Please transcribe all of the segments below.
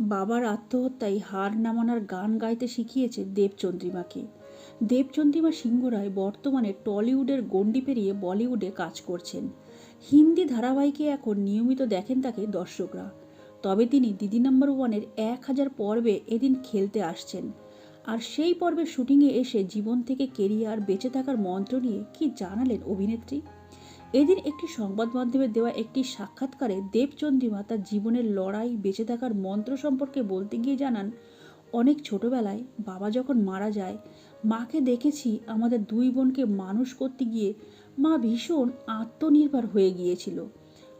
বাবার আত্মহত্যায় হার না মানার গান গাইতে শিখিয়েছে দেবচন্দ্রিমাকে। দেবচন্দ্রিমা সিংহ রায় বর্তমানে টলিউডের গণ্ডি পেরিয়ে বলিউডে কাজ করছেন। হিন্দি ধারাবাহিকে এখন নিয়মিত দেখেন তাকে দর্শকরা। তবে তিনি দিদি নাম্বার ওয়ানের এক হাজার পর্বে এদিন খেলতে আসছেন। আর সেই পর্বের শুটিংয়ে এসে জীবন থেকে কেরিয়ার বেঁচে থাকার মন্ত্র নিয়ে কি জানালেন অভিনেত্রী? এদিন একটি সংবাদ মাধ্যমে দেওয়া একটি সাক্ষাৎকারে দেবচন্দ্রিমা তার জীবনের লড়াই বেঁচে থাকার মন্ত্র সম্পর্কে বলতে গিয়ে জানান, অনেক ছোটবেলায় বাবা যখন মারা যায়, মাকে দেখেছি আমাদের দুই বোনকে মানুষ করতে গিয়ে মা ভীষণ আত্মনির্ভর হয়ে গিয়েছিল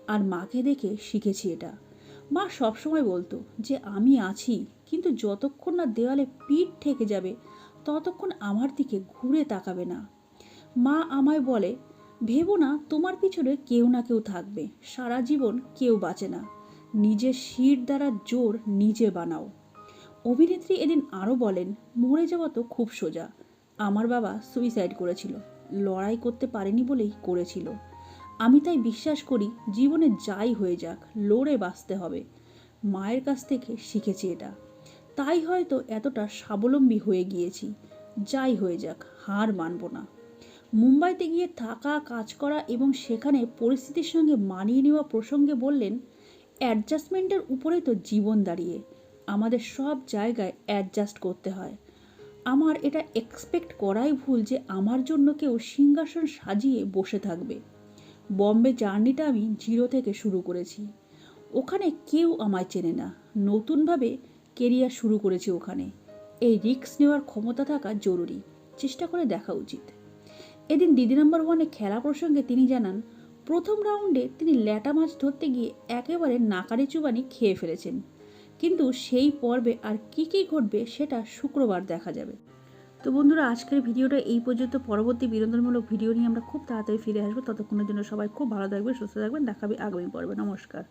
আর মাকে দেখে শিখেছি এটা। মা সবসময় বলতো যে, আমি আছি, কিন্তু যতক্ষণ না দেওয়ালে পিঠ ঠেকে যাবে, ততক্ষণ আমার দিকে ঘুরে তাকাবে না। মা আমায় বলে ভেবো না, তোমার পিছনে কেউ না কেউ থাকবে। সারা জীবন কেউ বাঁচে না। নিজের শির দ্বারা জোর নিজে বানাও। অভিনেত্রী এদিন আরও বলেন, মরে যাওয়া তো খুব সোজা। আমার বাবা সুইসাইড করেছিল। লড়াই করতে পারেনি বলেই করেছিল। আমি তাই বিশ্বাস করি, জীবনে যাই হয়ে যাক, লড়ে বাঁচতে হবে। মায়ের কাছ থেকে শিখেছি এটা। তাই হয়তো এতটা স্বাবলম্বী হয়ে গিয়েছি। যাই হয়ে যাক, হার মানব না। মুম্বাইতে গিয়ে থাকা, কাজ করা এবং সেখানে পরিস্থিতির সঙ্গে মানিয়ে নেওয়া প্রসঙ্গে বললেন, অ্যাডজাস্টমেন্টের উপরেই তো জীবন দাঁড়িয়ে। আমাদের সব জায়গায় অ্যাডজাস্ট করতে হয়। আমার এটা এক্সপেক্ট করাই ভুল যে আমার জন্য কেউ সিংহাসন সাজিয়ে বসে থাকবে। বম্বে জার্নিটা আমি জিরো থেকে শুরু করেছি। ওখানে কেউ আমায় চেনে না। নতুনভাবে কেরিয়ার শুরু করেছি ওখানে। এই রিস্ক নেওয়ার ক্ষমতা থাকা জরুরি। চেষ্টা করে দেখা উচিত। এদিন দিদি নম্বর ওয়ানে খেলা প্রসঙ্গে তিনি জানান, প্রথম রাউন্ডে তিনি ল্যাটা মাছ ধরতে গিয়ে একেবারে নাকারি চুবানি খেয়ে ফেলেছেন। কিন্তু সেই পর্বে আর কী কী ঘটবে সেটা শুক্রবার দেখা যাবে। তো বন্ধুরা, আজকের ভিডিওটা এই পর্যন্ত। পরবর্তী বিনোদনমূলক ভিডিও নিয়ে আমরা খুব তাড়াতাড়ি ফিরে আসব। ততক্ষণের জন্য সবাই খুব ভালো থাকবেন, সুস্থ থাকবেন। দেখাবে আগামী পর্বে। নমস্কার।